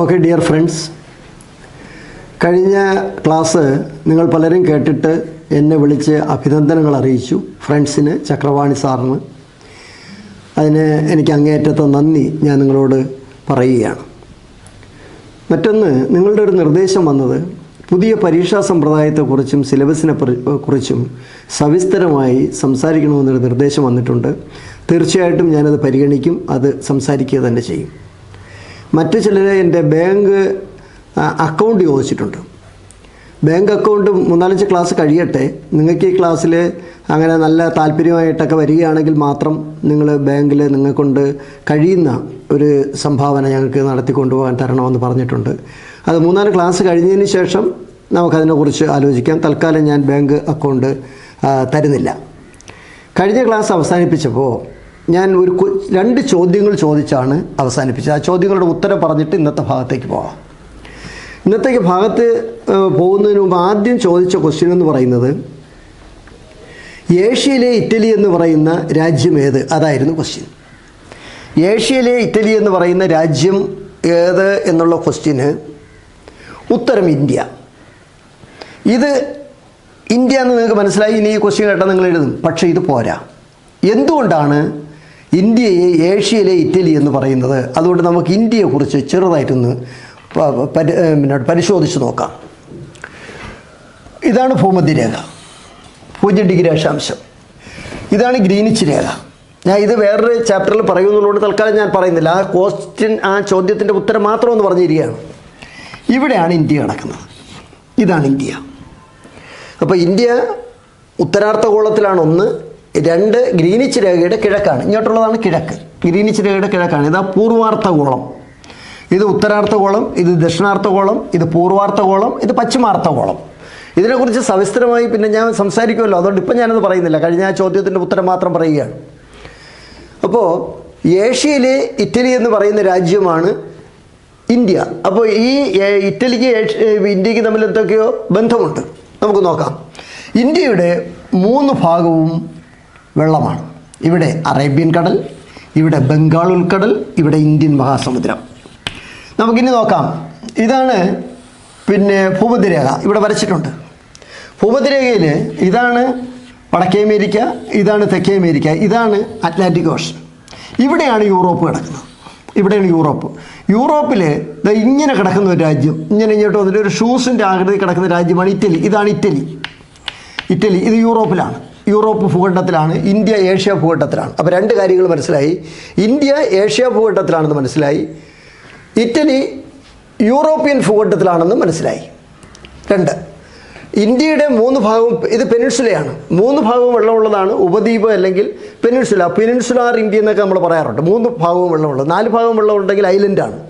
Okay dear friends കഴിഞ്ഞ class നിങ്ങൾ പലരും കേട്ടിട്ട് എന്നെ വിളിച്ച് അഭിനന്ദനങ്ങൾ അറിയിച്ചു ഫ്രണ്ട്സിന് ചക്രവാണി സാറിന്. അതിന് എനിക്ക് അങ്ങേയറ്റത്തെ നന്ദി ഞാൻ നിങ്ങളോട് പറയുകയാണ്. മറ്റൊന്ന് നിങ്ങളുടെ ഒരു നിർദ്ദേശം വന്നത് പുതിയ പരീക്ഷാ സമ്പ്രദായത്തെക്കുറിച്ചും സിലബസിനെ കുറിച്ചും സവിസ്തരമായി സംസാരിക്കണമെന്നൊരു നിർദ്ദേശം വന്നിട്ടുണ്ട്. തീർച്ചയായിട്ടും ഞാനത് പരിഗണിക്കും അത് സംസാരിക്കുക തന്നെ ചെയ്യും. മറ്റു ചിലർ എന്റെ ബാങ്ക് അക്കൗണ്ട് ചോദിച്ചിട്ടുണ്ട് ബാങ്ക് അക്കൗണ്ട് മൂന്നാലഞ്ച് ക്ലാസ് കഴിയട്ടെ. നിങ്ങൾക്ക് ഈ ക്ലാസ്സിൽ അങ്ങനെ നല്ല താല്പര്യമായിട്ടൊക്കെ വരികയാണെങ്കിൽ മാത്രം നിങ്ങൾ ബാങ്കിൽ നിങ്ങൾക്കൊണ്ട് കഴിയുന്ന ഒരു സംഭാവന ഞങ്ങൾക്ക് നടത്തിക്കൊണ്ടുപോകാൻ തരണമെന്ന് പറഞ്ഞിട്ടുണ്ട്. അത് മൂന്നാൽ ക്ലാസ് കഴിഞ്ഞതിന് ശേഷം നമുക്കതിനെക്കുറിച്ച് ആലോചിക്കാം. തൽക്കാലം ഞാൻ ബാങ്ക് അക്കൗണ്ട് തരുന്നില്ല. കഴിഞ്ഞ ക്ലാസ് അവസാനിപ്പിച്ചപ്പോൾ ഞാൻ ഒരു രണ്ട് ചോദ്യങ്ങൾ ചോദിച്ചാണ് അവസാനിപ്പിച്ചത്. ആ ചോദ്യങ്ങളുടെ ഉത്തരം പറഞ്ഞിട്ട് ഇന്നത്തെ ഭാഗത്തേക്ക് പോകാം ഇന്നത്തെ ഭാഗത്ത് പോകുന്നതിന് മുമ്പ് ആദ്യം ചോദിച്ച ക്വസ്റ്റ്യൻ എന്ന് പറയുന്നത് ഏഷ്യയിലെ ഇറ്റലി എന്ന് പറയുന്ന രാജ്യം ഏത്? അതായിരുന്നു ക്വസ്റ്റ്യൻ ഏഷ്യയിലെ ഇറ്റലി എന്ന് പറയുന്ന രാജ്യം ഏത് എന്നുള്ള ക്വസ്റ്റ്യന് ഉത്തരം ഇന്ത്യ. ഇത് ഇന്ത്യ എന്ന് നിങ്ങൾക്ക് മനസ്സിലായി? ഇനി ഈ ക്വസ്റ്റ്യൻ കേട്ടാൽ നിങ്ങൾ എഴുതും. പക്ഷേ ഇത് പോരാ. എന്തുകൊണ്ടാണ് ഇന്ത്യയെ ഏഷ്യയിലെ ഇറ്റലി എന്ന് പറയുന്നത്. അതുകൊണ്ട് നമുക്ക് ഇന്ത്യയെക്കുറിച്ച് ചെറുതായിട്ടൊന്ന് പരിശോധിച്ച് നോക്കാം. ഇതാണ് ഭൂമധ്യരേഖ പൂജ്യം ഡിഗ്രി അക്ഷാംശം. ഇതാണ് ഗ്രീനിച്ച് രേഖ. ഞാൻ ഇത് വേറൊരു ചാപ്റ്ററിൽ പറയുന്നുള്ളതുകൊണ്ട് തൽക്കാലം ഞാൻ പറയുന്നില്ല. ആ ക്വസ്റ്റ്യൻ ആ ചോദ്യത്തിന്റെ ഉത്തരം മാത്രം എന്ന് പറഞ്ഞിരിക്കുകയാണ്. ഇവിടെയാണ് ഇന്ത്യ കിടക്കുന്നത് ഇതാണ് ഇന്ത്യ. അപ്പോൾ ഇന്ത്യ ഉത്തരാർദ്ധഗോളത്തിലാണ് ഒന്ന് രണ്ട് ഗ്രീനിച്ച് രേഖയുടെ കിഴക്കാണ്. ഇങ്ങോട്ടുള്ളതാണ് കിഴക്ക്. ഗ്രീനിച്ച് രേഖയുടെ കിഴക്കാണ്. ഇതാ പൂർവാർത്ഥഗോളം ഇത് ഉത്തരാർത്ഥഗോളം ഇത് ദക്ഷിണാർത്ഥഗോളം ഇത് പൂർവാർത്ഥഗോളം ഇത് പശ്ചിമാർത്ഥഗോളം ഇതിനെക്കുറിച്ച് സവിസ്തരമായി പിന്നെ ഞാൻ സംസാരിക്കുമല്ലോ. അതുകൊണ്ട് ഇപ്പം ഞാനത് പറയുന്നില്ല. കഴിഞ്ഞ ചോദ്യത്തിന്റെ ഉത്തരം മാത്രം പറയുകയാണ്. അപ്പോൾ ഏഷ്യയിലെ ഇറ്റലി എന്ന് പറയുന്ന രാജ്യമാണ് ഇന്ത്യ. അപ്പോൾ ഈ ഇറ്റലിക്ക് ഇന്ത്യയ്ക്ക് തമ്മിൽ എന്തൊക്കെയോ ബന്ധമുണ്ട്. നമുക്ക് നോക്കാം. ഇന്ത്യയുടെ മൂന്ന് ഭാഗവും വെള്ളമാണ്. ഇവിടെ അറേബ്യൻ കടൽ ഇവിടെ ബംഗാൾ ഉൾക്കടൽ ഇവിടെ ഇന്ത്യൻ മഹാസമുദ്രം. നമുക്കിനി നോക്കാം. ഇതാണ് പിന്നെ ഭൂമധ്യരേഖ. ഇവിടെ വരച്ചിട്ടുണ്ട്. ഭൂമധ്യരേഖയിൽ ഇതാണ് വടക്കേ അമേരിക്ക ഇതാണ് തെക്കേ അമേരിക്ക ഇതാണ് അറ്റ്ലാന്റിക് ഓഷൻ. ഇവിടെയാണ് യൂറോപ്പ് കിടക്കുന്നത്. ഇവിടെയാണ് യൂറോപ്പ്. യൂറോപ്പിൽ ഇങ്ങനെ കിടക്കുന്ന ഒരു രാജ്യം ഇങ്ങനെ ഇങ്ങോട്ട് വന്നിട്ട് ഒരു ഷൂസിന്റെ ആകൃതി കിടക്കുന്ന രാജ്യമാണ് ഇറ്റലി. ഇതാണ് ഇറ്റലി. ഇറ്റലി ഇത് യൂറോപ്പിലാണ്. യൂറോപ്പ് ഭൂഖണ്ഡത്തിലാണ് ഇന്ത്യ ഏഷ്യ ഭൂഖണ്ഡത്തിലാണ്. അപ്പോൾ രണ്ട് കാര്യങ്ങൾ മനസ്സിലായി. ഇന്ത്യ ഏഷ്യ ഭൂഖണ്ഡത്തിലാണെന്ന് മനസ്സിലായി. ഇറ്റലി യൂറോപ്യൻ ഭൂഖണ്ഡത്തിലാണെന്ന് മനസ്സിലായി. രണ്ട് ഇന്ത്യയുടെ മൂന്ന് ഭാഗവും ഇത് പെനിൻസുലയാണ്. മൂന്ന് ഭാഗവും വെള്ളമുള്ളതാണ് ഉപദ്വീപ് അല്ലെങ്കിൽ പെനിൻസുല. പെനിൻസുലാർ ഇന്ത്യ എന്നൊക്കെ നമ്മൾ പറയാറുണ്ട്. മൂന്ന് ഭാഗവും വെള്ളമുള്ളത്. നാല് ഭാഗവും വെള്ളമുണ്ടെങ്കിൽ ഐലൻഡാണ്.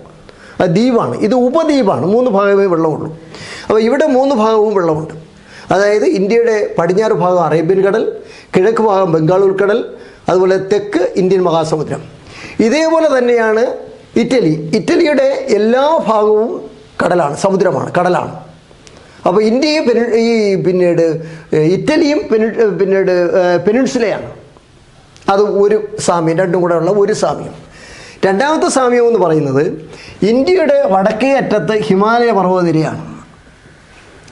ദ്വീപാണ്. ഇത് ഉപദ്വീപാണ്. മൂന്ന് ഭാഗമേ വെള്ളമുള്ളൂ. അപ്പോൾ ഇവിടെ മൂന്ന് ഭാഗവും വെള്ളമുണ്ട്. അതായത് ഇന്ത്യയുടെ പടിഞ്ഞാറ് ഭാഗം അറേബ്യൻ കടൽ കിഴക്ക് ഭാഗം ബംഗാൾ ഉൾക്കടൽ അതുപോലെ തെക്ക് ഇന്ത്യൻ മഹാസമുദ്രം. ഇതേപോലെ തന്നെയാണ് ഇറ്റലി. ഇറ്റലിയുടെ എല്ലാ ഭാഗവും കടലാണ് സമുദ്രമാണ് കടലാണ്. അപ്പോൾ ഇന്ത്യയും പെനി- ഈ പിന്നീട് ഇറ്റലിയും പെനി- പിന്നീട് പെനിൻസുലയാണ്. അത് ഒരു സാമ്യം രണ്ടും കൂടെ ഉള്ള ഒരു സാമ്യം. രണ്ടാമത്തെ സാമ്യം എന്ന് പറയുന്നത് ഇന്ത്യയുടെ വടക്കേ അറ്റത്ത് ഹിമാലയ പർവതനിരയാണ്.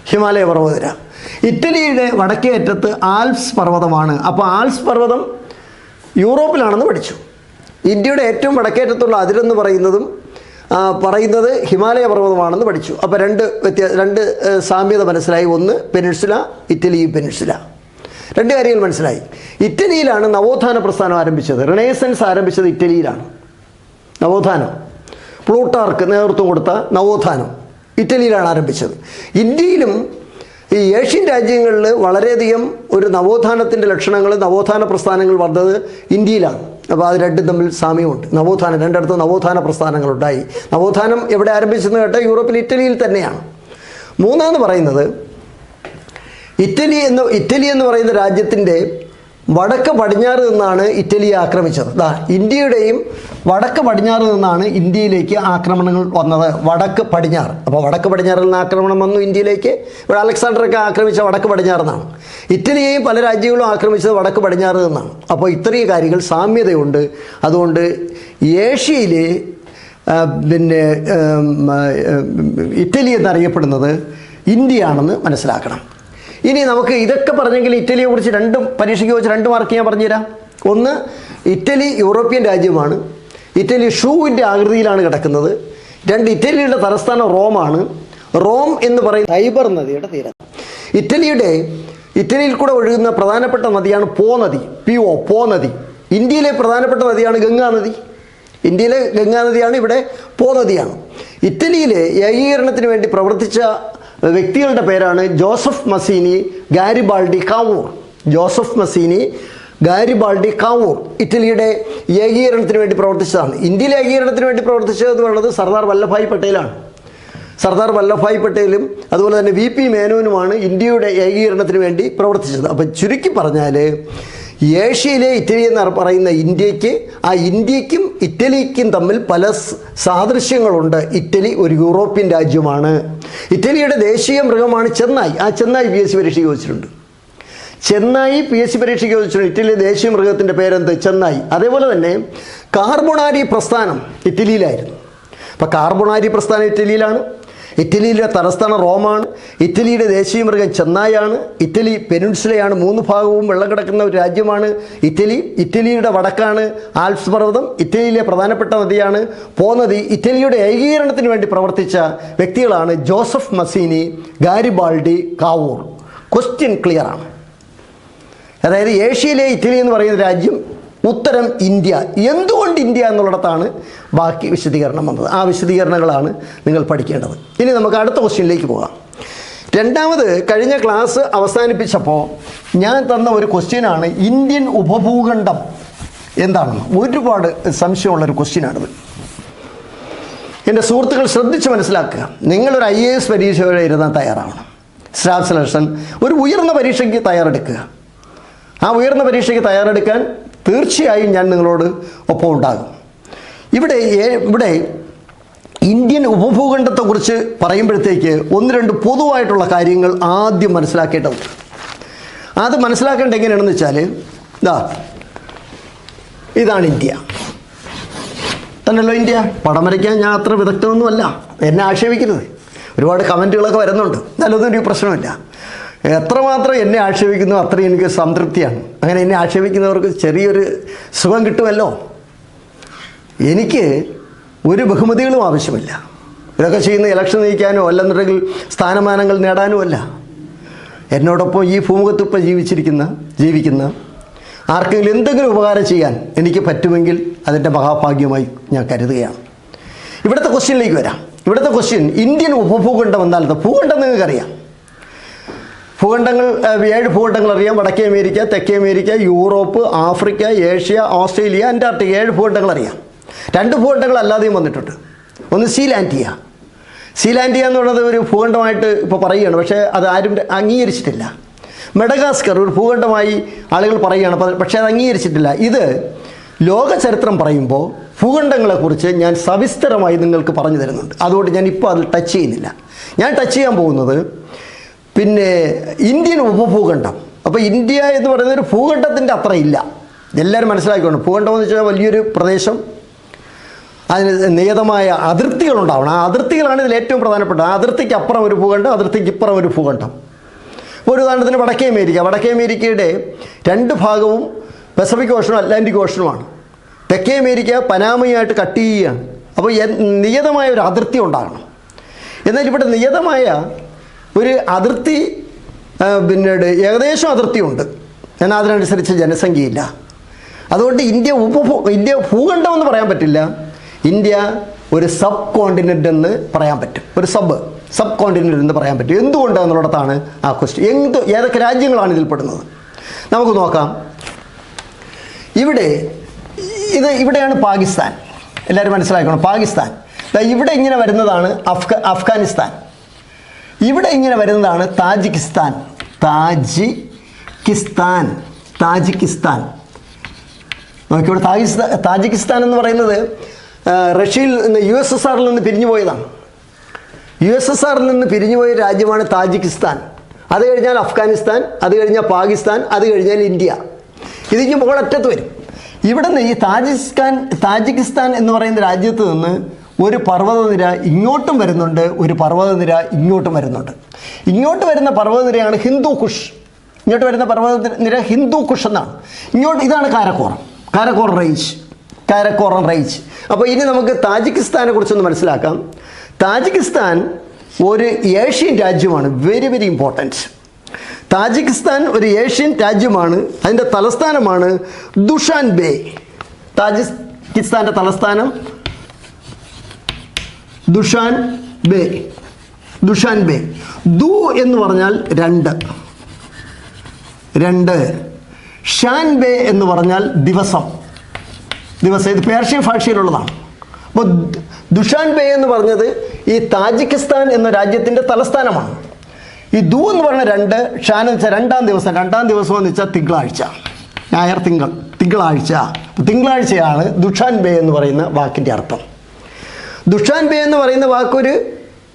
ഹിമാലയ പർവതനിര. ഇറ്റലിയുടെ വടക്കേ അറ്റത്ത് ആൽപ്സ് പർവതമാണ്. അപ്പോൾ ആൽപ്സ് പർവതം യൂറോപ്പിലാണെന്ന് പഠിച്ചു. ഇന്ത്യയുടെ ഏറ്റവും വടക്കേറ്റത്തുള്ള അതിരെന്ന് പറയുന്നതും പറയുന്നത് ഹിമാലയ പർവതമാണെന്ന് പഠിച്ചു. അപ്പോൾ രണ്ട് വ്യത്യാസ രണ്ട് സാമ്യത മനസ്സിലായി. ഒന്ന് പെനിൻസുല ഇറ്റലി പെനിൻസുല. രണ്ട് കാര്യങ്ങൾ മനസ്സിലായി. ഇറ്റലിയിലാണ് നവോത്ഥാന പ്രസ്ഥാനം ആരംഭിച്ചത്. റിനേസൻസ് ആരംഭിച്ചത് ഇറ്റലിയിലാണ്. നവോത്ഥാനം. പ്ലൂട്ടാർക്ക് നേതൃത്വം കൊടുത്ത നവോത്ഥാനം ഇറ്റലിയിലാണ് ആരംഭിച്ചത്. ഇന്ത്യയിലും ഈ ഏഷ്യൻ രാജ്യങ്ങളിൽ വളരെയധികം ഒരു നവോത്ഥാനത്തിന്റെ ലക്ഷണങ്ങൾ നവോത്ഥാന പ്രസ്ഥാനങ്ങൾ വന്നത് ഇന്ത്യയിലാണ്. അപ്പോൾ അത് രണ്ടും തമ്മിൽ സാമ്യമുണ്ട്. നവോത്ഥാനം രണ്ടിടത്ത് നവോത്ഥാന പ്രസ്ഥാനങ്ങളുണ്ടായി. നവോത്ഥാനം എവിടെ ആരംഭിച്ചെന്ന് കേട്ടാൽ യൂറോപ്പിൽ ഇറ്റലിയിൽ തന്നെയാണ്. മൂന്നാമെന്ന് പറയുന്നത് ഇറ്റലി എന്ന് ഇറ്റലി എന്ന് പറയുന്ന രാജ്യത്തിന്റെ വടക്ക് പടിഞ്ഞാറ് നിന്നാണ് ഇറ്റലിയെ ആക്രമിച്ചത്. ദാ ഇന്ത്യയുടെയും വടക്ക് പടിഞ്ഞാറ് നിന്നാണ് ഇന്ത്യയിലേക്ക് ആക്രമണങ്ങൾ വന്നത്. വടക്ക് പടിഞ്ഞാറ്. അപ്പോൾ വടക്ക് പടിഞ്ഞാറിൽ നിന്ന് ആക്രമണം വന്നു ഇന്ത്യയിലേക്ക്. ഇവിടെ അലക്സാണ്ടറൊക്കെ ആക്രമിച്ച വടക്ക് പടിഞ്ഞാറ് നിന്നാണ്. ഇറ്റലിയെയും പല രാജ്യങ്ങളും ആക്രമിച്ചത് വടക്ക് പടിഞ്ഞാറ് നിന്നാണ്. അപ്പോൾ ഇത്രയും കാര്യങ്ങൾ സാമ്യതയുണ്ട്. അതുകൊണ്ട് ഏഷ്യയിലെ പിന്നെ ഇറ്റലി എന്നറിയപ്പെടുന്നത് ഇന്ത്യയാണെന്ന് മനസ്സിലാക്കണം. ഇനി നമുക്ക് ഇതൊക്കെ പറഞ്ഞെങ്കിൽ ഇറ്റലിയെ കുറിച്ച് രണ്ടും പരീക്ഷയ്ക്ക് വെച്ച് രണ്ട് മാർക്ക് ഞാൻ പറഞ്ഞുതരാം. ഒന്ന് ഇറ്റലി യൂറോപ്യൻ രാജ്യമാണ്. ഇറ്റലി ഷൂവിന്റെ ആകൃതിയിലാണ് കിടക്കുന്നത്. രണ്ട് ഇറ്റലിയുടെ തലസ്ഥാനം റോമാണ്. റോം എന്ന് പറയുന്ന ഹൈബർ നദിയുടെ തീരം. ഇറ്റലിയുടെ ഇറ്റലിയിൽ കൂടെ ഒഴുകുന്ന പ്രധാനപ്പെട്ട നദിയാണ് പോ നദി പി ഒ പോ നദി. ഇന്ത്യയിലെ പ്രധാനപ്പെട്ട നദിയാണ് ഗംഗാ നദി. ഇന്ത്യയിലെ ഗംഗാ നദിയാണ് ഇവിടെ പോ നദിയാണ്. ഇറ്റലിയിലെ ഏകീകരണത്തിന് വേണ്ടി പ്രവർത്തിച്ച വ്യക്തികളുടെ പേരാണ് Joseph Mazzini Garibaldi Cavour. Joseph Mazzini Garibaldi Cavour ഇറ്റലിയുടെ ഏകീകരണത്തിന് വേണ്ടി പ്രവർത്തിച്ചതാണ്. ഇന്ത്യയിലെ ഏകീകരണത്തിന് വേണ്ടി പ്രവർത്തിച്ചത് എന്ന് പറയുന്നത് സർദാർ വല്ലഭായ് പട്ടേലാണ്. സർദാർ വല്ലഭായ് പട്ടേലും അതുപോലെ തന്നെ വി പി മേനോനുമാണ് ഇന്ത്യയുടെ ഏകീകരണത്തിന് വേണ്ടി പ്രവർത്തിച്ചത്. അപ്പം ചുരുക്കി പറഞ്ഞാൽ ഏഷ്യയിലെ ഇറ്റലി എന്ന് പറയുന്ന ഇന്ത്യയ്ക്ക് ആ ഇന്ത്യക്കും ഇറ്റലിക്കും തമ്മിൽ പല സാദൃശ്യങ്ങളുണ്ട്. ഇറ്റലി ഒരു യൂറോപ്യൻ രാജ്യമാണ്. ഇറ്റലിയുടെ ദേശീയ മൃഗമാണ് ചെന്നായി. ആ ചെന്നായി പി എസ് സി പരീക്ഷയ്ക്ക് ചോദിച്ചിട്ടുണ്ട്. ചെന്നായി പി എസ് സി പരീക്ഷയ്ക്ക് ചോദിച്ചിട്ടുണ്ട്. ഇറ്റലിയിലെ ദേശീയ മൃഗത്തിന്റെ പേരെന്ത്? ചെന്നായി. അതേപോലെ തന്നെ കാർബോണാരി പ്രസ്ഥാനം ഇറ്റലിയിലായിരുന്നു. അപ്പോൾ കാർബോണാരി പ്രസ്ഥാനം ഇറ്റലിയിലാണ്. ഇറ്റലിയിലെ തലസ്ഥാനം റോമാണ്. ഇറ്റലിയുടെ ദേശീയ മൃഗം ചെന്നായാണ്. ഇറ്റലി പെനിൻസുലയാണ്. മൂന്ന് ഭാഗവും വെള്ളം കിടക്കുന്ന ഒരു രാജ്യമാണ് ഇറ്റലി. ഇറ്റലിയുടെ വടക്കാണ് ആൽപ്സ് പർവതം. ഇറ്റലിയിലെ പ്രധാനപ്പെട്ട നദിയാണ് പോ നദി ഇറ്റലിയുടെ ഏകീകരണത്തിന് വേണ്ടി പ്രവർത്തിച്ച വ്യക്തികളാണ് Joseph Mazzini Garibaldi Cavour. Question ക്ലിയറാണ് അതായത് ഏഷ്യയിലെ ഇറ്റലി എന്ന് പറയുന്ന രാജ്യം ഉത്തരം ഇന്ത്യ. എന്തുകൊണ്ട് ഇന്ത്യ എന്നുള്ളിടത്താണ് ബാക്കി വിശദീകരണം വന്നത്. ആ വിശദീകരണങ്ങളാണ് നിങ്ങൾ പഠിക്കേണ്ടത്. ഇനി നമുക്ക് അടുത്ത ക്വസ്റ്റ്യനിലേക്ക് പോകാം. രണ്ടാമത് കഴിഞ്ഞ ക്ലാസ് അവസാനിപ്പിച്ചപ്പോൾ ഞാൻ തന്ന ഒരു ക്വസ്റ്റ്യനാണ് ഇന്ത്യൻ ഉപഭൂഖണ്ഡം എന്താണെന്ന്. ഒരുപാട് സംശയമുള്ളൊരു ക്വസ്റ്റ്യനാണിത് എന്റെ സുഹൃത്തുക്കൾ ശ്രദ്ധിച്ച് മനസ്സിലാക്കുക. നിങ്ങളൊരു ഐ എ എസ് പരീക്ഷ എഴുതാൻ തയ്യാറാവണം. സ്റ്റാഫ് സെലക്ഷൻ ഒരു ഉയർന്ന പരീക്ഷയ്ക്ക് തയ്യാറെടുക്കുക. ആ ഉയർന്ന പരീക്ഷയ്ക്ക് തയ്യാറെടുക്കാൻ തീർച്ചയായും ഞാൻ നിങ്ങളോട് ഒപ്പം ഉണ്ടാകും. ഇവിടെ ഇവിടെ ഇന്ത്യൻ ഉപഭൂഖണ്ഡത്തെക്കുറിച്ച് പറയുമ്പോഴത്തേക്ക് ഒന്ന് രണ്ട് പൊതുവായിട്ടുള്ള കാര്യങ്ങൾ ആദ്യം മനസ്സിലാക്കേണ്ടതുണ്ട്. അത് മനസ്സിലാക്കേണ്ടത് എങ്ങനെയാണെന്ന് വെച്ചാൽ ഇതാ ഇതാണ് ഇന്ത്യ. തന്നെയല്ലോ ഇന്ത്യ? പടം വരയ്ക്കാൻ ഞാൻ അത്ര വിദഗ്ധനൊന്നുമല്ല. എന്നെ ആക്ഷേപിക്കരുത്. ഒരുപാട് കമന്റുകളൊക്കെ വരുന്നുണ്ട്. എന്നാലൊന്നും ഒരു പ്രശ്നമില്ല. എത്രമാത്രം എന്നെ ആക്ഷേപിക്കുന്നു അത്രയും എനിക്ക് സംതൃപ്തിയാണ്. അങ്ങനെ എന്നെ ആക്ഷേപിക്കുന്നവർക്ക് ചെറിയൊരു സുഖം കിട്ടുമല്ലോ? എനിക്ക് ഒരു ബഹുമതികളും ആവശ്യമില്ല. ഇതൊക്കെ ചെയ്യുന്ന ഇലക്ഷൻ നയിക്കാനോ അല്ലെന്നുണ്ടെങ്കിൽ സ്ഥാനമാനങ്ങൾ നേടാനോ അല്ല. എന്നോടൊപ്പം ഈ ഭൂമുഖത്ത് ഇപ്പം ജീവിച്ചിരിക്കുന്ന ജീവിക്കുന്ന ആർക്കെങ്കിലും എന്തെങ്കിലും ഉപകാരം ചെയ്യാൻ എനിക്ക് പറ്റുമെങ്കിൽ അതിന്റെ മഹാഭാഗ്യമായി ഞാൻ കരുതുകയാണ്. ഇവിടുത്തെ ക്വസ്റ്റ്യനിലേക്ക് വരാം. ഇവിടുത്തെ ക്വസ്റ്റ്യൻ ഇന്ത്യൻ ഉപഭൂഖണ്ഡം എന്നാലത് ഭൂഖണ്ഡം നിങ്ങൾക്കറിയാം ഭൂഖണ്ഡങ്ങൾ ഏഴ് ഭൂഖണ്ഡങ്ങൾ അറിയാം. വടക്കേ അമേരിക്ക തെക്കേ America Europe Africa Asia Australia Antarctica ഏഴ് ഭൂഖണ്ഡങ്ങൾ അറിയാം. രണ്ട് ഭൂഖണ്ഡങ്ങൾ അല്ലാതെയും വന്നിട്ടുണ്ട്. ഒന്ന് സീലാൻഡിയ. സീലാന്റിയ എന്ന് പറയുന്നത് ഒരു ഭൂഖണ്ഡമായിട്ട് ഇപ്പോൾ പറയുകയാണ്. പക്ഷേ അത് ആരും അംഗീകരിച്ചിട്ടില്ല. മെഡഗാസ്കർ ഒരു ഭൂഖണ്ഡമായി ആളുകൾ പറയുകയാണ്. പക്ഷേ അത് അംഗീകരിച്ചിട്ടില്ല. ഇത് ലോക ചരിത്രം പറയുമ്പോൾ ഭൂഖണ്ഡങ്ങളെക്കുറിച്ച് ഞാൻ സവിസ്തരമായി നിങ്ങൾക്ക് പറഞ്ഞു തരുന്നുണ്ട്. അതുകൊണ്ട് ഞാൻ ഇപ്പോൾ അത് ടച്ച് ചെയ്യുന്നില്ല. ഞാൻ ടച്ച് ചെയ്യാൻ പോകുന്നത് പിന്നെ ഇന്ത്യൻ ഉപഭൂഖണ്ഡം. അപ്പോൾ ഇന്ത്യ എന്ന് പറയുന്നത് ഒരു ഭൂഖണ്ഡത്തിന്റെ അത്ര ഇല്ല എല്ലാവരും മനസ്സിലാക്കിക്കൊണ്ട് ഭൂഖണ്ഡം എന്ന് വെച്ചാൽ വലിയൊരു പ്രദേശം. അതിന് നിയതമായ അതിർത്തികൾ ഉണ്ടാവണം ആ അതിർത്തികളാണ് ഇതിൽ ഏറ്റവും പ്രധാനപ്പെട്ട ആ അതിർത്തിക്ക് അപ്പുറം ഒരു ഭൂഖണ്ഡം അതിർത്തിക്ക് ഇപ്പുറം ഒരു ഭൂഖണ്ഡം. ഇപ്പോൾ ഒരു ഉദാഹരണത്തിന് വടക്കേ അമേരിക്ക. വടക്കേ അമേരിക്കയുടെ രണ്ട് ഭാഗവും പസഫിക് ഓഷനും അറ്റ്ലാന്റിക് ഓഷനുമാണ്. തെക്കേ അമേരിക്ക പനാമയായിട്ട് കട്ട് ചെയ്യുകയാണ്. അപ്പോൾ നിയതമായ ഒരു അതിർത്തി ഉണ്ടാകണം. എന്നാൽ ഇവിടെ നിയതമായ ഒരു അതിർത്തി പിന്നെ പിന്നീട് ഏകദേശം അതിർത്തിയുണ്ട്. എന്നാൽ അതിനനുസരിച്ച് ജനസംഖ്യയില്ല. അതുകൊണ്ട് ഇന്ത്യ ഉപഭൂ ഇന്ത്യ ഭൂഖണ്ഡം എന്ന് പറയാൻ പറ്റില്ല. ഇന്ത്യ ഒരു സബ് കോണ്ടിനെന്റ് എന്ന് പറയാൻ പറ്റും. ഒരു സബ് സബ് കോണ്ടിനെന്റ് എന്ന് പറയാൻ പറ്റും. എന്തുകൊണ്ടാണെന്നുള്ളതാണ് ആ ക്വസ്റ്റ്യൻ എന്ത് ഏതൊക്കെ രാജ്യങ്ങളാണ് ഇതിൽ പെടുന്നത്? നമുക്ക് നോക്കാം. ഇവിടെ ഇത് ഇവിടെയാണ് പാകിസ്ഥാൻ. എല്ലാവരും മനസ്സിലാക്കണം. പാകിസ്ഥാൻ. ഇവിടെ ഇങ്ങനെ വരുന്നതാണ് അഫ്ഗാ അഫ്ഗാനിസ്ഥാൻ. ഇവിടെ ഇങ്ങനെ വരുന്നതാണ് താജിക്കിസ്ഥാൻ. താജിക്കിസ്ഥാൻ. താജിക്കിസ്ഥാൻ. നോക്കിയോടെ താജിസ്ഥാൻ താജിക്കിസ്ഥാൻ എന്ന് പറയുന്നത് റഷ്യയിൽ നിന്ന് യു എസ് എസ് ആറിൽ നിന്ന് പിരിഞ്ഞു പോയതാണ്. യു എസ് എസ് ആറിൽ നിന്ന് പിരിഞ്ഞുപോയ രാജ്യമാണ് താജിക്കിസ്ഥാൻ. അത് കഴിഞ്ഞാൽ അഫ്ഗാനിസ്ഥാൻ അത് കഴിഞ്ഞാൽ പാകിസ്ഥാൻ അത് കഴിഞ്ഞാൽ ഇന്ത്യ. ഇതിക്ക് മുകളറ്റത്ത് വരും. ഇവിടെ നിന്ന് ഈ താജിസ്ഥാൻ താജിക്കിസ്ഥാൻ എന്ന് പറയുന്ന രാജ്യത്ത് നിന്ന് ഒരു പർവതനിര ഇങ്ങോട്ടും വരുന്നുണ്ട് ഒരു പർവതനിര ഇങ്ങോട്ടും വരുന്നുണ്ട്. ഇങ്ങോട്ട് വരുന്ന പർവതനിരയാണ് ഹിന്ദു കുഷ് ഇങ്ങോട്ട് വരുന്ന പർവതനിര ഹിന്ദു കുഷ് എന്നാണ്. ഇങ്ങോട്ട് ഇതാണ് കാരക്കോറം. കാരക്കോറം റേഞ്ച് കാരക്കോറം റേഞ്ച് അപ്പോൾ ഇനി നമുക്ക് താജിക്കിസ്ഥാനെ കുറിച്ചൊന്ന് മനസ്സിലാക്കാം. താജിക്കിസ്ഥാൻ ഒരു ഏഷ്യൻ രാജ്യമാണ്. വെരി വെരി ഇമ്പോർട്ടന്റ് താജിക്കിസ്ഥാൻ ഒരു ഏഷ്യൻ രാജ്യമാണ്. അതിന്റെ തലസ്ഥാനമാണ് ദുഷാൻ ബേ. താജിക്കിസ്ഥാന്റെ തലസ്ഥാനം ദുഷാൻ ബേ. ദുഷാൻ ബേ. ദു എന്ന് പറഞ്ഞാൽ രണ്ട്. രണ്ട്. ഷാൻ ബേ എന്ന് പറഞ്ഞാൽ ദിവസം. ദിവസം. ഇത് പേർഷ്യൻ ഭാഷയിലുള്ളതാണ്. അപ്പോൾ ദുഷാൻ ബേ എന്ന് പറഞ്ഞത് ഈ താജിക്കിസ്ഥാൻ എന്ന രാജ്യത്തിന്റെ തലസ്ഥാനമാണ്. ഈ ദു എന്ന് പറഞ്ഞ രണ്ട് ഷാൻ എന്ന് വെച്ചാൽ രണ്ടാം ദിവസം. രണ്ടാം ദിവസം എന്ന് വെച്ചാൽ തിങ്കളാഴ്ച. ഞായർ തിങ്കൾ. തിങ്കളാഴ്ച. തിങ്കളാഴ്ചയാണ് ദുഷാൻ ബേ എന്ന് പറയുന്ന വാക്കിന്റെ അർത്ഥം. ദുഷാൻ ബേ എന്ന് പറയുന്ന വാക്കൊരു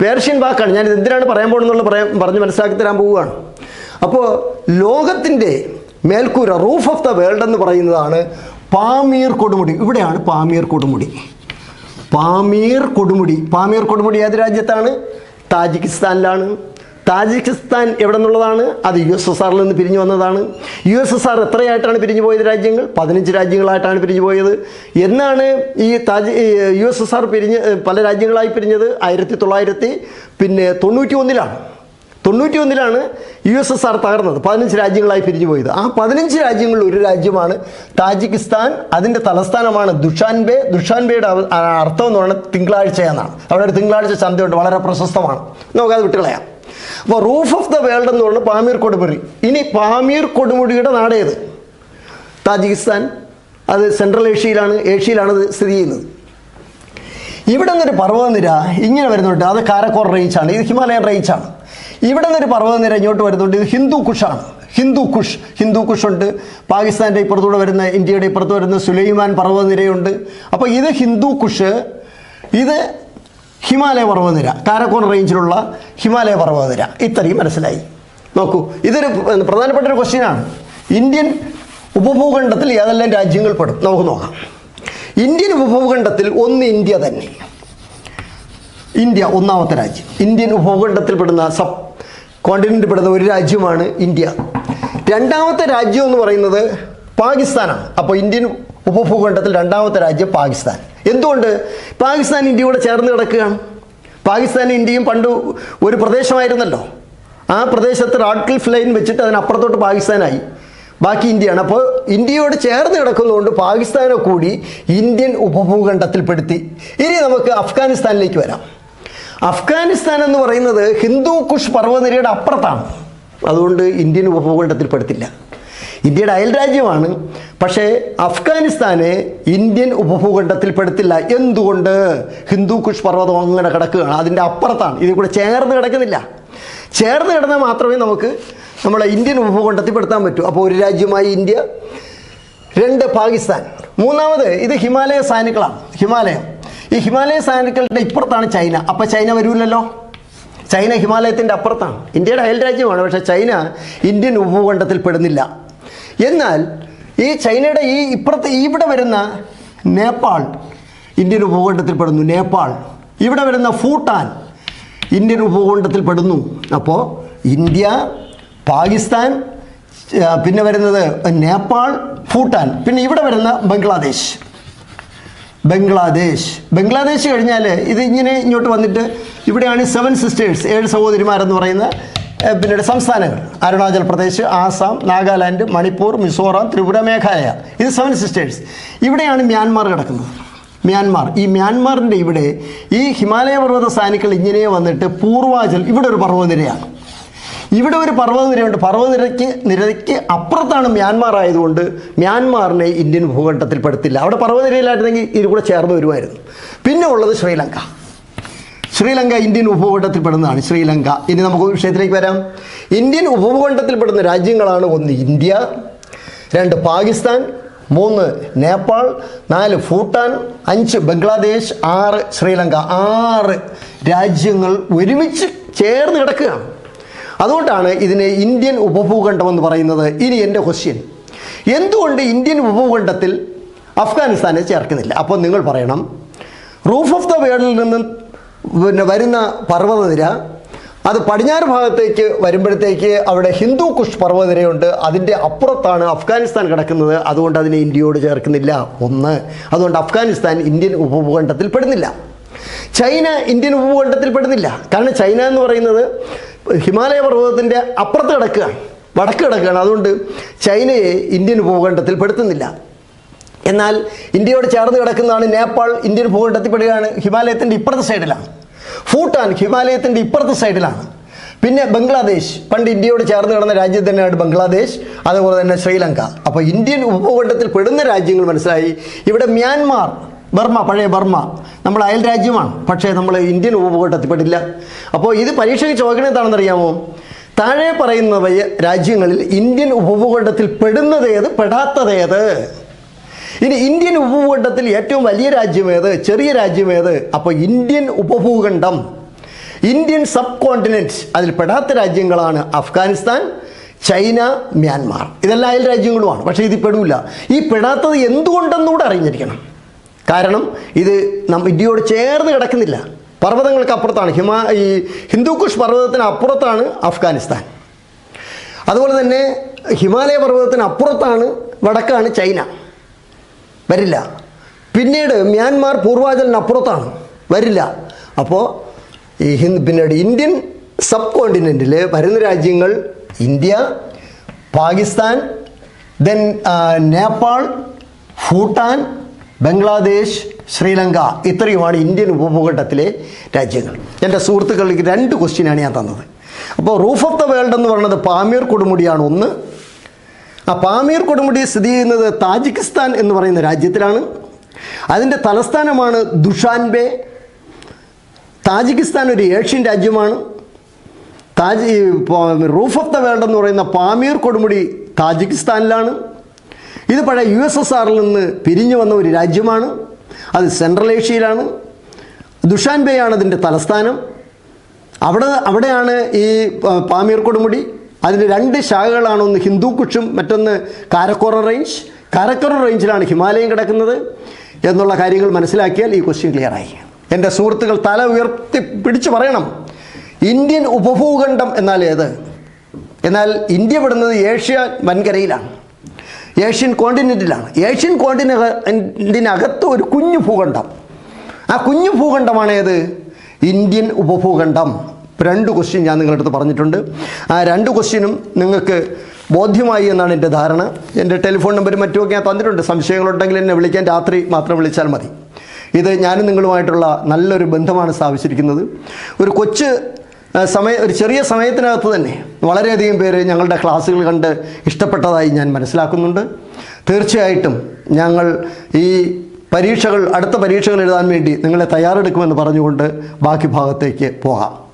പേർഷ്യൻ വാക്കാണ്. ഞാൻ എന്തിനാണ് പറയാൻ പോകുന്നത് പറയാൻ പറഞ്ഞ് മനസ്സിലാക്കി തരാൻ പോവുകയാണ്. അപ്പോൾ ലോകത്തിന്റെ മേൽക്കൂര റൂഫ് ഓഫ് ദ വേൾഡ് എന്ന് പറയുന്നതാണ് പാമീർ കൊടുമുടി. ഇവിടെയാണ് പാമീർ കൊടുമുടി. പാമീർ കൊടുമുടി. പാമീർ കൊടുമുടി ഏത് രാജ്യത്താണ്? താജിക്കിസ്ഥാനിലാണ്. താജിക്കിസ്ഥാൻ എവിടെ നിന്നുള്ളതാണ് അത് യു എസ് എസ് ആറിൽ നിന്ന് പിരിഞ്ഞു വന്നതാണ്. യു എസ് എസ് ആർ എത്രയായിട്ടാണ് പിരിഞ്ഞു പോയത് രാജ്യങ്ങൾ? പതിനഞ്ച് രാജ്യങ്ങളായിട്ടാണ് പിരിഞ്ഞു പോയത്. എന്നാണ് ഈ താജ് യു എസ് എസ് ആർ പിരിഞ്ഞ് പല രാജ്യങ്ങളായി പിരിഞ്ഞത്? ആയിരത്തി തൊള്ളായിരത്തി പിന്നെ തൊണ്ണൂറ്റി ഒന്നിലാണ് തൊണ്ണൂറ്റി ഒന്നിലാണ് യു എസ് എസ് ആർ തകർന്നത്. പതിനഞ്ച് രാജ്യങ്ങളായി പിരിഞ്ഞു പോയത്. ആ പതിനഞ്ച് രാജ്യങ്ങളിൽ ഒരു രാജ്യമാണ് താജിക്കിസ്ഥാൻ. അതിന്റെ തലസ്ഥാനമാണ് ദുഷാൻബേ. ദുഷാൻബേയുടെ അർത്ഥം എന്ന് പറയുന്നത് തിങ്കളാഴ്ച എന്നാണ്. അവിടെ ഒരു തിങ്കളാഴ്ച ചന്തയുണ്ട്. വളരെ പ്രശസ്തമാണ്. നമുക്കത് വിട്ടുകളയാം. അപ്പോൾ റൂഫ് ഓഫ് ദ വേൾഡ് എന്ന് പറയുന്നത് പാമീർ കൊടുമുടി. ഇനി പാമീർ കൊടുമുടിയുടെ നാടേത് താജിക്കിസ്ഥാൻ അത് സെൻട്രൽ ഏഷ്യയിലാണ് ഏഷ്യയിലാണ് ഇത് സ്ഥിതി ചെയ്യുന്നത്. ഇവിടെ നിന്നൊരു പർവതനിര ഇങ്ങനെ വരുന്നുണ്ട്. അത് കാരക്കോർ റേഞ്ചാണ് ഇത് ഹിമാലയൻ റേഞ്ചാണ് ഇവിടെ നിന്നൊരു പർവതനിര ഇങ്ങോട്ട് വരുന്നുണ്ട്. ഇത് ഹിന്ദു കുഷാണ് ഹിന്ദു കുഷ്. ഹിന്ദു കുഷ് ഉണ്ട്. പാകിസ്ഥാന്റെ ഇപ്പുറത്തൂടെ വരുന്ന ഇന്ത്യയുടെ ഇപ്പുറത്ത് വരുന്ന സുലൈമാൻ പർവതനിരയുണ്ട്. അപ്പോൾ ഇത് ഹിന്ദു കുഷ്. ഇത് ഹിമാലയ പർവതനിര കാരക്കോൺ റേഞ്ചിലുള്ള ഹിമാലയ പർവതനിര. ഇത്രയും മനസ്സിലായി. നോക്കൂ ഇതൊരു പ്രധാനപ്പെട്ട ഒരു ക്വസ്റ്റ്യനാണ് ഇന്ത്യൻ ഉപഭൂഖണ്ഡത്തിൽ ഏതെല്ലാം രാജ്യങ്ങൾ പെടും? നമുക്ക് നോക്കാം. ഇന്ത്യൻ ഉപഭൂഖണ്ഡത്തിൽ ഒന്ന് ഇന്ത്യ തന്നെ. ഇന്ത്യ ഒന്നാമത്തെ രാജ്യം. ഇന്ത്യൻ ഉപഭൂഖണ്ഡത്തിൽ പെടുന്ന സബ് കോണ്ടിനെന്റ് പെടുന്ന ഒരു രാജ്യമാണ് ഇന്ത്യ. രണ്ടാമത്തെ രാജ്യം എന്ന് പറയുന്നത് പാകിസ്ഥാനാണ്. അപ്പോൾ ഇന്ത്യൻ ഉപഭൂഖണ്ഡത്തിൽ രണ്ടാമത്തെ രാജ്യം പാകിസ്ഥാൻ. എന്തുകൊണ്ട്? പാകിസ്ഥാൻ ഇന്ത്യയോട് ചേർന്ന് കിടക്കുകയാണ്. പാകിസ്ഥാനും ഇന്ത്യയും പണ്ട് ഒരു പ്രദേശമായിരുന്നല്ലോ. ആ പ്രദേശത്ത് റാഡ്ക്ലിഫ് ലൈൻ വെച്ചിട്ട് അതിനപ്പുറത്തോട്ട് പാകിസ്ഥാനായി. ബാക്കി ഇന്ത്യയാണ്. അപ്പോൾ ഇന്ത്യയോട് ചേർന്ന് കിടക്കുന്നതുകൊണ്ട് പാകിസ്ഥാനെ കൂടി ഇന്ത്യൻ ഉപഭൂഖണ്ഡത്തിൽപ്പെടുത്തി ഇനി നമുക്ക് അഫ്ഗാനിസ്ഥാനിലേക്ക് വരാം. അഫ്ഗാനിസ്ഥാൻ എന്ന് പറയുന്നത് ഹിന്ദു കുഷ് പർവനിരയുടെ അപ്പുറത്താണ്. അതുകൊണ്ട് ഇന്ത്യൻ ഉപഭൂഖണ്ഡത്തിൽപ്പെടുത്തില്ല ഇന്ത്യയുടെ അയൽരാജ്യമാണ് പക്ഷേ അഫ്ഗാനിസ്ഥാനെ ഇന്ത്യൻ ഉപഭൂഖണ്ഡത്തിൽപ്പെടുത്തില്ല. എന്തുകൊണ്ട്? ഹിന്ദു കുഷ് പർവതം അങ്ങനെ കിടക്കുകയാണ്. അതിന്റെ അപ്പുറത്താണ്. ഇതിൽ കൂടെ ചേർന്ന് കിടക്കുന്നില്ല. ചേർന്ന് കിടന്നാൽ മാത്രമേ നമുക്ക് നമ്മളെ ഇന്ത്യൻ ഉപഭൂഖണ്ഡത്തിൽ പെടുത്താൻ പറ്റൂ. അപ്പോൾ ഒരു രാജ്യമായി ഇന്ത്യ രണ്ട് പാകിസ്ഥാൻ. മൂന്നാമത് ഇത് ഹിമാലയ സാനുക്കളാണ്. ഹിമാലയം. ഈ ഹിമാലയ സാനുക്കളുടെ ഇപ്പുറത്താണ് ചൈന. അപ്പോൾ ചൈന വരൂലല്ലോ? ചൈന ഹിമാലയത്തിന്റെ അപ്പുറത്താണ്. ഇന്ത്യയുടെ അയൽ രാജ്യമാണ്. പക്ഷേ ചൈന ഇന്ത്യൻ ഉപഭൂഖണ്ഡത്തിൽ പെടുന്നില്ല എന്നാൽ ഈ ചൈനയുടെ ഈ ഇപ്പുറത്ത് ഇവിടെ വരുന്ന നേപ്പാൾ ഇന്ത്യൻ ഉപഭൂഖണ്ഡത്തിൽ പെടുന്നു നേപ്പാൾ. ഇവിടെ വരുന്ന ഭൂട്ടാൻ ഇന്ത്യൻ ഉപഭൂഖണ്ഡത്തിൽ പെടുന്നു. അപ്പോൾ ഇന്ത്യ പാകിസ്ഥാൻ പിന്നെ വരുന്നത് നേപ്പാൾ ഭൂട്ടാൻ പിന്നെ ഇവിടെ വരുന്ന ബംഗ്ലാദേശ്. ബംഗ്ലാദേശ്. ബംഗ്ലാദേശ് കഴിഞ്ഞാൽ ഇത് ഇങ്ങനെ ഇങ്ങോട്ട് വന്നിട്ട് ഇവിടെയാണ് സെവൻ സിസ്റ്റേഴ്സ് ഏഴ് സഹോദരിമാരെന്ന് പറയുന്ന പിന്നീട് സംസ്ഥാനങ്ങൾ. അരുണാചൽ പ്രദേശ് ആസാം നാഗാലാൻഡ് മണിപ്പൂർ മിസോറാം ത്രിപുര മേഘാലയ. ഇത് സെവൻ സിസ്റ്റേഴ്സ് ഇവിടെയാണ് മ്യാൻമാർ കിടക്കുന്നത്. മ്യാൻമാർ. ഈ മ്യാൻമാറിന്റെ ഇവിടെ ഈ ഹിമാലയ പർവത സാനിക്കൾ ഇങ്ങനെ വന്നിട്ട് പൂർവാചൽ ഇവിടെ ഒരു പർവതനിരയാണ്. ഇവിടെ ഒരു പർവതനിരയുണ്ട്. പർവതനിരയ്ക്ക് നിരയ്ക്ക് അപ്പുറത്താണ് മ്യാൻമാർ ആയതുകൊണ്ട് മ്യാൻമാറിനെ ഇന്ത്യൻ ഭൂഖണ്ഡത്തിൽ പെടുത്തില്ല. അവിടെ പർവതനിരയിലായിരുന്നെങ്കിൽ ഇത് കൂടെ ചേർന്ന് വരുമായിരുന്നു. പിന്നെ ഉള്ളത് ശ്രീലങ്ക. ശ്രീലങ്ക ഇന്ത്യൻ ഉപഭൂഖണ്ഡത്തിൽപ്പെടുന്നതാണ്. ശ്രീലങ്ക. ഇനി നമുക്ക് വിഷയത്തിലേക്ക് വരാം. ഇന്ത്യൻ ഉപഭൂഖണ്ഡത്തിൽപ്പെടുന്ന രാജ്യങ്ങളാണ് ഒന്ന് ഇന്ത്യ രണ്ട് പാകിസ്ഥാൻ മൂന്ന് നേപ്പാൾ നാല് ഭൂട്ടാൻ അഞ്ച് ബംഗ്ലാദേശ് ആറ് ശ്രീലങ്ക. ആറ് രാജ്യങ്ങൾ ഒരുമിച്ച് ചേർന്ന് കിടക്കുകയാണ്. അതുകൊണ്ടാണ് ഇതിനെ ഇന്ത്യൻ ഉപഭൂഖണ്ഡം എന്ന് പറയുന്നത്. ഇനി എന്റെ ക്വസ്റ്റ്യൻ എന്തുകൊണ്ട് ഇന്ത്യൻ ഉപഭൂഖണ്ഡത്തിൽ അഫ്ഗാനിസ്ഥാനെ ചേർക്കുന്നില്ല? അപ്പോൾ നിങ്ങൾ പറയണം. റൂഫ് ഓഫ് ദ വേൾഡിൽ നിന്നും പിന്നെ വരുന്ന പർവതനിര അത് പടിഞ്ഞാറ് ഭാഗത്തേക്ക് വരുമ്പോഴത്തേക്ക് അവിടെ ഹിന്ദു കുഷ് പർവതനിരയുണ്ട്. അതിന്റെ അപ്പുറത്താണ് അഫ്ഗാനിസ്ഥാൻ കിടക്കുന്നത്. അതുകൊണ്ട് അതിനെ ഇന്ത്യയോട് ചേർക്കുന്നില്ല. ഒന്ന് അതുകൊണ്ട് അഫ്ഗാനിസ്ഥാൻ ഇന്ത്യൻ ഉപഭൂഖണ്ഡത്തിൽ പെടുന്നില്ല ചൈന ഇന്ത്യൻ ഉപഭൂഖണ്ഡത്തിൽ പെടുന്നില്ല കാരണം ചൈന എന്ന് പറയുന്നത് ഹിമാലയ പർവതത്തിന്റെ അപ്പുറത്ത് കിടക്കുകയാണ്. വടക്ക് കിടക്കുകയാണ്. അതുകൊണ്ട് ചൈനയെ ഇന്ത്യൻ ഉപഭൂഖണ്ഡത്തിൽ പെടുത്തുന്നില്ല എന്നാൽ ഇന്ത്യയോട് ചേർന്ന് കിടക്കുന്നതാണ് നേപ്പാൾ ഇന്ത്യൻ ഭൂഖണ്ഡത്തിൽപ്പെടുകയാണ് ഹിമാലയത്തിന്റെ ഇപ്പുറത്തെ സൈഡിലാണ്. ഭൂട്ടാൻ ഹിമാലയത്തിന്റെ ഇപ്പുറത്തെ സൈഡിലാണ്. പിന്നെ ബംഗ്ലാദേശ് പണ്ട് ഇന്ത്യയോട് ചേർന്ന് കിടന്ന രാജ്യം തന്നെയാണ് ബംഗ്ലാദേശ് അതുപോലെ തന്നെ ശ്രീലങ്ക. അപ്പോൾ ഇന്ത്യൻ ഉപഭൂഖണ്ഡത്തിൽ പെടുന്ന രാജ്യങ്ങൾ മനസ്സിലായി. ഇവിടെ മ്യാൻമാർ ബർമ്മ പഴയ ബർമ്മ നമ്മൾ അയൽ രാജ്യമാണ്. പക്ഷേ നമ്മൾ ഇന്ത്യൻ ഉപഭൂഖണ്ഡത്തിൽപ്പെട്ടില്ല അപ്പോൾ ഇത് പരീക്ഷയ്ക്ക് ചോദിക്കണത് അറിയാമോ താഴെ പറയുന്നവയ രാജ്യങ്ങളിൽ ഇന്ത്യൻ ഉപഭൂഖണ്ഡത്തിൽ പെടുന്നതേത് പെടാത്തതേത് ഇനി ഇന്ത്യൻ ഉപഭൂഖണ്ഡത്തിൽ ഏറ്റവും വലിയ രാജ്യമേത്? ചെറിയ രാജ്യമേത്? അപ്പോൾ ഇന്ത്യൻ ഉപഭൂഖണ്ഡം. ഇന്ത്യൻ സബ് കോണ്ടിനെന്റ് അതിൽ പെടാത്ത രാജ്യങ്ങളാണ് അഫ്ഗാനിസ്ഥാൻ ചൈന മ്യാൻമാർ. ഇതെല്ലാം അയൽ രാജ്യങ്ങളുമാണ്. പക്ഷേ ഇത് പെടൂല. ഈ പെടാത്തത് എന്തുകൊണ്ടെന്നുകൂടെ അറിഞ്ഞിരിക്കണം. കാരണം ഇത് നമ്മ ഇന്ത്യയോട് ചേർന്ന് കിടക്കുന്നില്ല. പർവതങ്ങൾക്ക് അപ്പുറത്താണ്. ഹിമാ ഈ ഹിന്ദുക്കുഷ് പർവതത്തിന് അപ്പുറത്താണ് അഫ്ഗാനിസ്ഥാൻ. അതുപോലെ തന്നെ ഹിമാലയ പർവതത്തിന് അപ്പുറത്താണ് വടക്കാണ് ചൈന. വരില്ല. പിന്നീട് മ്യാൻമാർ പൂർവാചലിനപ്പുറത്താണ് വരില്ല. അപ്പോൾ ഈ ഹിന്ദ് പിന്നീട് ഇന്ത്യൻ സബ് കോണ്ടിനെന്റിൽ വരുന്ന രാജ്യങ്ങൾ ഇന്ത്യ പാകിസ്ഥാൻ ദെൻ നേപ്പാൾ ഭൂട്ടാൻ ബംഗ്ലാദേശ് ശ്രീലങ്ക ഇത്രയുമാണ് ഇന്ത്യൻ ഉപഭൂഖണ്ഡത്തിലെ രാജ്യങ്ങൾ. എന്റെ സുഹൃത്തുക്കൾക്ക് രണ്ട് ക്വസ്റ്റ്യനാണ് ഞാൻ തന്നത്. അപ്പോൾ റൂഫ് ഓഫ് ദ വേൾഡ് എന്ന് പറയുന്നത് പാമീർ കൊടുമുടിയാണ് ഒന്ന് ആ പാമീർ കൊടുമുടി സ്ഥിതി ചെയ്യുന്നത് താജിക്കിസ്ഥാൻ എന്ന് പറയുന്ന രാജ്യത്തിലാണ്. അതിന്റെ തലസ്ഥാനമാണ് ദുഷാൻബെ. താജിക്കിസ്ഥാൻ ഒരു ഏഷ്യൻ രാജ്യമാണ്. താജ് റൂഫ് ഓഫ് ദ വേൾഡ് എന്ന് പറയുന്ന പാമീർ കൊടുമുടി താജിക്കിസ്ഥാനിലാണ്. ഇത് പഴയ യു എസ് എസ് ആറിൽ നിന്ന് പിരിഞ്ഞു വന്ന ഒരു രാജ്യമാണ്. അത് സെൻട്രൽ ഏഷ്യയിലാണ്. ദുഷാൻബെയാണ് അതിന്റെ തലസ്ഥാനം. അവിടെ അവിടെയാണ് ഈ പാമീർ കൊടുമുടി. അതിന് രണ്ട് ശാഖകളാണ് ഒന്ന് ഹിന്ദുക്കുഷും മറ്റൊന്ന് കാരക്കോറ റേഞ്ച് കാരക്കോറ റേഞ്ചിലാണ് ഹിമാലയം കിടക്കുന്നത് എന്നുള്ള കാര്യങ്ങൾ മനസ്സിലാക്കിയാൽ ഈ ക്വസ്റ്റ്യൻ ക്ലിയറായി എന്റെ സുഹൃത്തുക്കൾ തല ഉയർത്തി പിടിച്ചു പറയണം. ഇന്ത്യൻ ഉപഭൂഖണ്ഡം എന്നാൽ ഏത്? എന്നാൽ ഇന്ത്യ വിടുന്നത് ഏഷ്യ വൻകരയിലാണ്. ഏഷ്യൻ കോണ്ടിനെന്റിലാണ് ഏഷ്യൻ കോണ്ടിനെന്റിനകത്ത് ഒരു കുഞ്ഞു ഭൂഖണ്ഡം. ആ കുഞ്ഞു ഭൂഖണ്ഡമാണ് ഏത്? ഇന്ത്യൻ ഉപഭൂഖണ്ഡം. രണ്ട് ക്വസ്റ്റ്യൻ ഞാൻ നിങ്ങളുടെ അടുത്ത് പറഞ്ഞിട്ടുണ്ട്. ആ രണ്ട് ക്വസ്റ്റ്യനും നിങ്ങൾക്ക് ബോധ്യമായി എന്നാണ് എന്റെ ധാരണ. എന്റെ ടെലിഫോൺ നമ്പരും മറ്റുമൊക്കെ ഞാൻ തന്നിട്ടുണ്ട്. സംശയങ്ങളുണ്ടെങ്കിൽ എന്നെ വിളിക്കാൻ രാത്രി മാത്രം വിളിച്ചാൽ മതി. ഇത് ഞാനും നിങ്ങളുമായിട്ടുള്ള നല്ലൊരു ബന്ധമാണ് സ്ഥാപിച്ചിരിക്കുന്നത്. ഒരു കൊച്ച് സമയ ഒരു ചെറിയ സമയത്തിനകത്ത് തന്നെ വളരെയധികം പേര് ഞങ്ങളുടെ ക്ലാസ്സുകൾ കണ്ട് ഇഷ്ടപ്പെട്ടതായി ഞാൻ മനസ്സിലാക്കുന്നുണ്ട്. തീർച്ചയായിട്ടും ഞങ്ങൾ ഈ പരീക്ഷകൾ അടുത്ത പരീക്ഷകൾ എഴുതാൻ വേണ്ടി നിങ്ങളെ തയ്യാറെടുക്കുമെന്ന് പറഞ്ഞുകൊണ്ട് ബാക്കി ഭാഗത്തേക്ക് പോകാം.